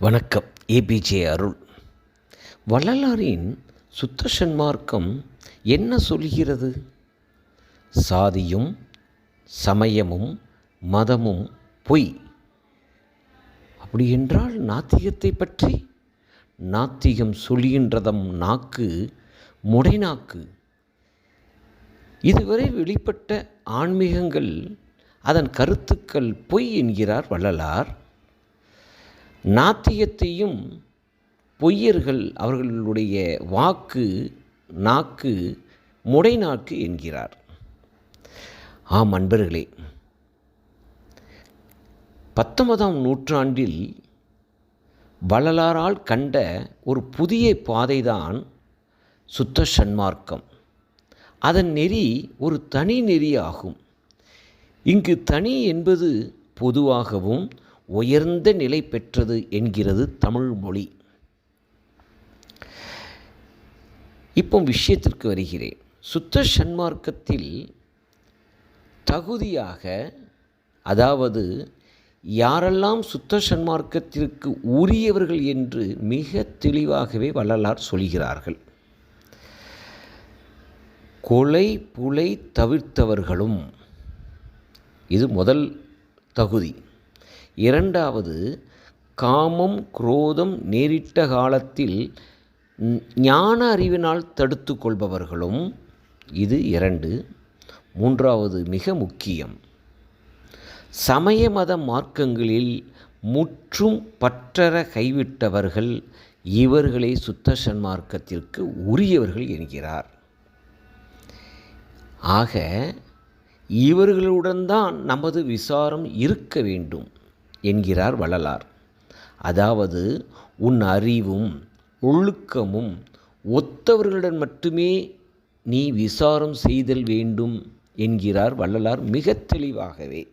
வணக்கம். ஏபிஜே அருள். வள்ளலாரின் சுத்த சன்மார்க்கம் என்ன சொல்கிறது? சாதியும் சமயமும் மதமும் பொய். அப்படி என்றால் நாத்திகத்தை பற்றி நாத்திகம் சொல்கின்றதம் நாக்கு முடைநாக்கு. இதுவரை வெளிப்பட்ட ஆன்மீகங்கள் அதன் கருத்துக்கள் பொய் என்கிறார் வள்ளலார். நாத்தியத்தையும் பொய்யர்கள் அவர்களுடைய வாக்கு நாக்கு முடைநாக்கு என்கிறார். ஆம் அன்பர்களே பத்தொன்பதாம் நூற்றாண்டில் வள்ளலாரால் கண்ட ஒரு புதிய பாதைதான் சுத்த சன்மார்க்கம். அதன் நெறி ஒரு தனி நெறியாகும். இங்கு தனி என்பது பொதுவாகவும் உயர்ந்த நிலை பெற்றது என்கிறது தமிழ் மொழி. இப்போ விஷயத்திற்கு வருகிறேன். சுத்த சன்மார்க்கத்தில் தகுதியாக அதாவது யாரெல்லாம் சுத்த சன்மார்க்கத்திற்கு உரியவர்கள் என்று மிக தெளிவாகவே வள்ளலார் சொல்கிறார்கள். கொலை புலை தவிர்த்தவர்களும் இது முதல் தகுதி. இரண்டாவது காமம் குரோதம் நேரிட்ட காலத்தில் ஞான அறிவினால் தடுத்து கொள்பவர்களும் இது இரண்டு. மூன்றாவது மிக முக்கியம் சமய மத மார்க்கங்களில் முற்றும் பற்றற கைவிட்டவர்கள் இவர்களே சுத்த சன்மார்க்கத்திற்கு உரியவர்கள் என்கிறார். ஆக இவர்களுடன் தான் நமது விசாரம் இருக்க வேண்டும். என்கிறார் வள்ளலார். அதாவது உன் அறிவும் ஒழுக்கமும் ஒத்தவர்களிடம் மட்டுமே நீ விசாரம் செய்தல் வேண்டும் என்கிறார் வள்ளலார் மிக தெளிவாகவே.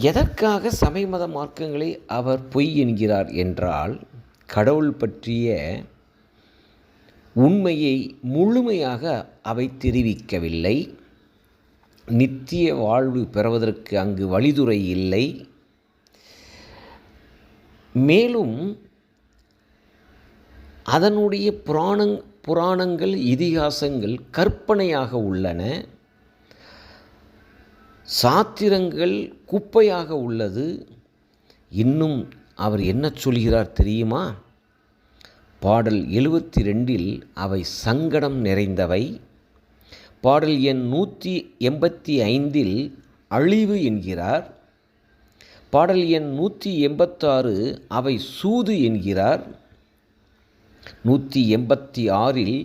எதற்காக சமய மத மார்க்கங்களை அவர் பொய் என்கிறார் என்றால் கடவுள் பற்றிய உண்மையை முழுமையாக அவை தெரிவிக்கவில்லை. நித்திய வாழ்வு பெறுவதற்கு அங்கு வழிதுறை இல்லை. மேலும் அதனுடைய புராணங் புராணங்கள் இதிகாசங்கள் கற்பனையாக உள்ளன. சாத்திரங்கள் குப்பையாக உள்ளது. இன்னும் அவர் என்ன சொல்கிறார் தெரியுமா? பாடல் எழுபத்தி ரெண்டில் அவை சங்கடம் நிறைந்தவை. பாடல் எண் நூற்றி எண்பத்தி ஐந்தில் அழிவு என்கிறார். பாடல் எண் நூற்றி எண்பத்தாறு அவை சூது என்கிறார். நூற்றி எண்பத்தி ஆறில்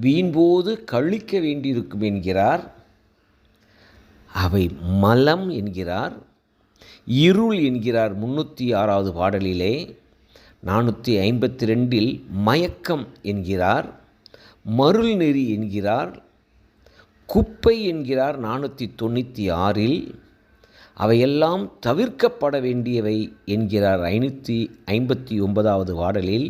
வீண்போது கழிக்க வேண்டியிருக்கும் என்கிறார். அவை மலம் என்கிறார். இருள் என்கிறார் முன்னூற்றி ஆறாவது பாடலிலே. நானூற்றி ஐம்பத்தி ரெண்டில் மயக்கம் என்கிறார். மருள் நெறி என்கிறார். குப்பை என்கிறார் நானூற்றி தொண்ணூற்றி ஆறில். அவையெல்லாம் தவிர்க்கப்பட வேண்டியவை என்கிறார் ஐநூற்றி ஐம்பத்தி ஒன்பதாவது பாடலில்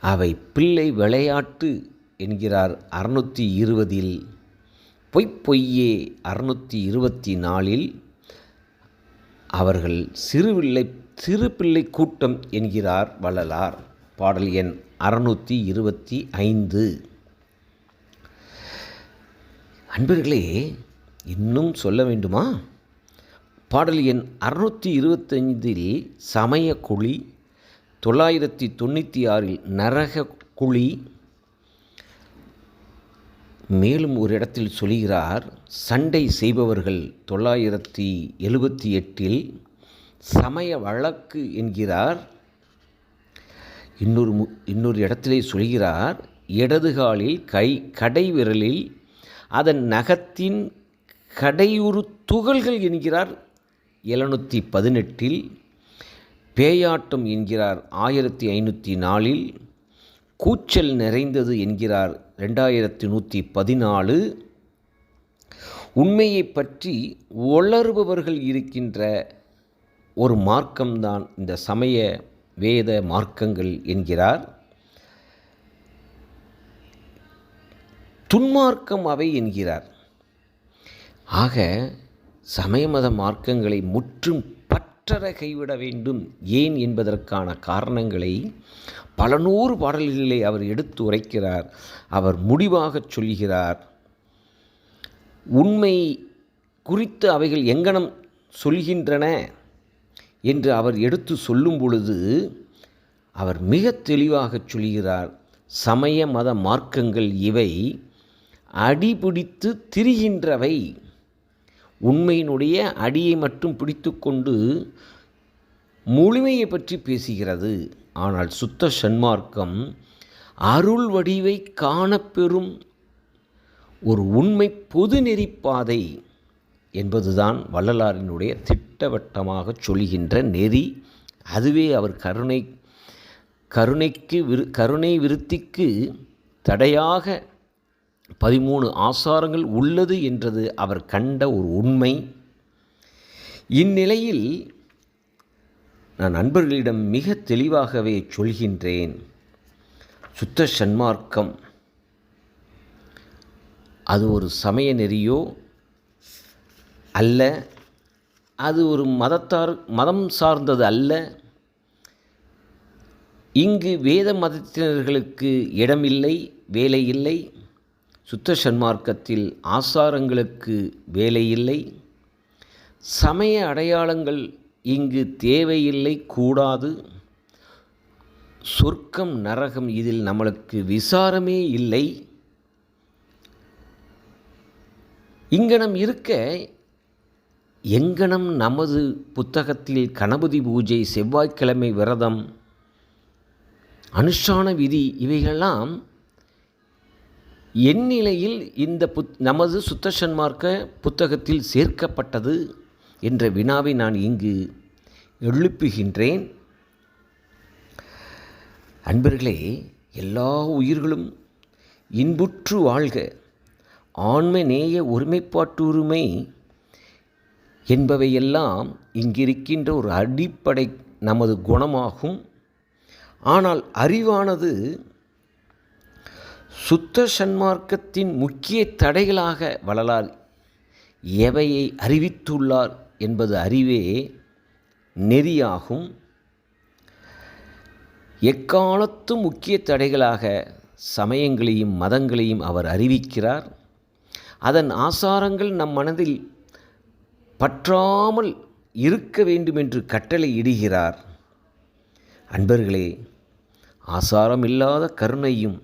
அவை பிள்ளை விளையாட்டு என்கிறார் அறுநூற்றி இருபதில். பொய்ப்பொய்யே அறுநூற்றி இருபத்தி நாலில். அவர்கள் சிறுவில்லை சிறு பிள்ளை கூட்டம் என்கிறார் வள்ளலார். பாடல் எண் அறுநூற்றி இருபத்தி ஐந்து. அன்பர்களே இன்னும் சொல்ல வேண்டுமா? பாடல் எண் அறுநூற்றி இருபத்தைந்தில் சமய குழி தொள்ளாயிரத்தி தொண்ணூற்றி ஆறில் நரக குழி. மேலும் ஒரு இடத்தில் சொல்கிறார் சண்டை செய்பவர்கள் தொள்ளாயிரத்தி எழுபத்தி எட்டில் சமய வழக்கு என்கிறார். இன்னொரு மு இன்னொரு இடத்திலே சொல்கிறார் இடது காலில் கை கடை விரலில் அதன் நகத்தின் கடையுறு துகள்கள் என்கிறார். எழுநூற்றி பதினெட்டில் பேயாட்டம் என்கிறார். ஆயிரத்தி ஐநூற்றி நாலில் கூச்சல் நிறைந்தது என்கிறார். ரெண்டாயிரத்தி நூற்றி பதினாலு உண்மையை பற்றி உளறுபவர்கள் இருக்கின்ற ஒரு மார்க்கம்தான் இந்த சமய வேத மார்க்கங்கள் என்கிறார். துன்மார்க்கம் அவை என்கிறார். ஆக சமய மத மார்க்கங்களை முற்றும் பற்றற கைவிட வேண்டும். ஏன் என்பதற்கான காரணங்களை பல நூறு பாடல்களிலே அவர் எடுத்து உரைக்கிறார். அவர் முடிவாகச் சொல்கிறார். உண்மை குறித்து அவைகள் எங்கனம் சொல்கின்றன என்று அவர் எடுத்து சொல்லும் பொழுது அவர் மிக தெளிவாகச் சொல்கிறார். சமய மத மார்க்கங்கள் இவை அடிபிடித்து திரிகின்றவை. உண்மையினுடைய அடியை மட்டும் பிடித்து கொண்டு முழுமையை பற்றி பேசுகிறது. ஆனால் சுத்த சன்மார்க்கம் அருள் வடிவை காணப்பெறும் ஒரு உண்மை பொது நெறிப்பாதை என்பதுதான் வள்ளலாரினுடைய திட்டவட்டமாக சொல்கின்ற நெறி. அதுவே அவர் கருணை கருணைக்கு விரு கருணை விருத்திக்கு தடையாக பதிமூணு ஆசாரங்கள் உள்ளது என்றது அவர் கண்ட ஒரு உண்மை. இந்நிலையில் நான் நண்பர்களிடம் மிக தெளிவாகவே சொல்கின்றேன். சுத்த சன்மார்க்கம். அது ஒரு சமய நெறியோ அல்ல அது ஒரு மதத்தார் மதம் சார்ந்தது அல்ல. இங்கு வேத மதத்தினர்களுக்கு இடமில்லை வேலை இல்லை. சுத்த சன்மார்க்கத்தில் ஆசாரங்களுக்கு வேலை இல்லை சமய அடையாளங்கள் இங்கு தேவையில்லை கூடாது. சொர்க்கம் நரகம் இதில் நம்மளுக்கு விசாரமே இல்லை. இங்கனம் இருக்க எங்கனம் நமது புத்தகத்தில் கணபதி பூஜை செவ்வாய்க்கிழமை விரதம் அனுஷ்டான விதி இவைகளெல்லாம் என் நிலையில் இந்த புத் நமது சுத்த சன்மார்க்க புத்தகத்தில் சேர்க்கப்பட்டது என்ற வினாவை நான் இங்கு எழுப்புகின்றேன். அன்பர்களே எல்லா உயிர்களும் இன்புற்று வாழ்க. ஆண்மை நேய ஒருமைப்பாட்டுரிமை என்பவையெல்லாம் இங்கிருக்கின்ற ஒரு அடிப்படை நமது குணமாகும். ஆனால் அறிவானது சுத்த சன்மார்க்கத்தின் முக்கிய தடைகளாக வளலார் எவையை அறிவித்துள்ளார் என்பது அறிவே நெறியாகும். எக்காலத்தும் முக்கிய தடைகளாக சமயங்களையும் மதங்களையும் அவர் அறிவிக்கிறார். அதன் ஆசாரங்கள் நம் மனதில் பற்றாமல் இருக்க வேண்டும் என்று கட்டளை இடுகிறார். அன்பர்களே ஆசாரம் இல்லாத கருணையும்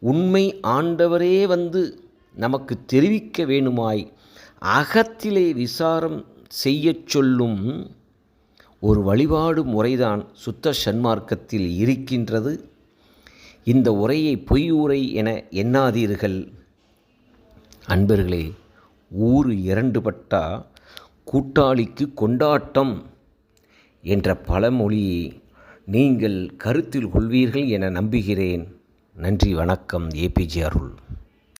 உண்மை ஆண்டவரே வந்து நமக்கு தெரிவிக்க வேணுமாய் அகத்திலே விசாரம் செய்யச் சொல்லும் ஒரு வழிபாடு முறைதான் சுத்த சன்மார்க்கத்தில் இருக்கின்றது. இந்த உரையை பொய் உரை என எண்ணாதீர்கள். அன்பர்களே ஊர் இரண்டுபட்டா கூட்டாளிக்கு கொண்டாட்டம் என்ற பழமொழியை நீங்கள் கருத்தில் கொள்வீர்கள் என நம்புகிறேன். நன்றி வணக்கம் ஏபிஜே அருள்.